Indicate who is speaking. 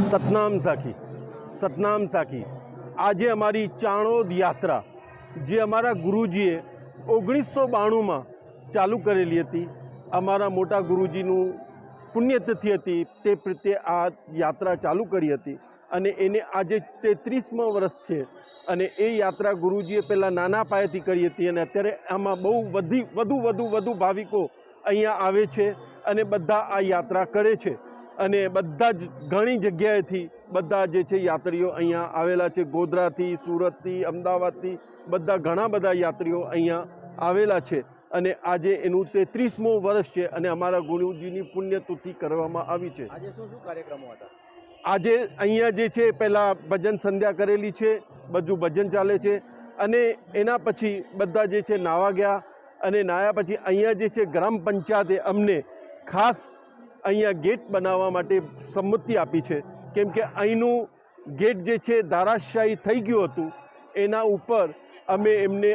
Speaker 1: સતનામ સાખી સતનામ સાખી. આજે અમારી ચાણોદ યાત્રા, જે અમારા ગુરુજીએ ઓગણીસો બાણુંમાં ચાલુ કરેલી હતી, અમારા મોટા ગુરુજીનું પુણ્યતિથિ હતી, તે પ્રત્યે આ યાત્રા ચાલુ કરી હતી. અને એને આજે તેત્રીસમો વર્ષ છે. અને એ યાત્રા ગુરુજીએ પહેલાં નાના પાયેથી કરી હતી અને અત્યારે આમાં બહુ વધી, વધુ વધુ વધુ ભાવિકો અહીંયા આવે છે અને બધા આ યાત્રા કરે છે. અને બધા જ ઘણી જગ્યાએથી બધા જે છે યાત્રીઓ અહીંયા આવેલા છે. ગોધરાથી સુરતથી અમદાવાદથી બધા ઘણા બધા યાત્રીઓ અહીંયા આવેલા છે. અને આજે એનું તેત્રીસમું વર્ષ છે અને અમારા ગુરુજીની પુણ્યતુથિ કરવામાં આવી છે.
Speaker 2: આજે શું શું કાર્યક્રમો હતા?
Speaker 1: આજે અહીંયા જે છે પહેલાં ભજન સંધ્યા કરેલી છે બધું ભજન ચાલે છે અને એના પછી બધા જે છે નાવા ગયા અને નાયા પછી અહીંયા જે છે ગ્રામ પંચાયતે અમને ખાસ અહીંયા ગેટ બનાવવા માટે સંમતિ આપી છે. કેમ કે અહીંનું ગેટ જે છે ધારાશાયી થઈ ગયું હતું. એના ઉપર અમે એમને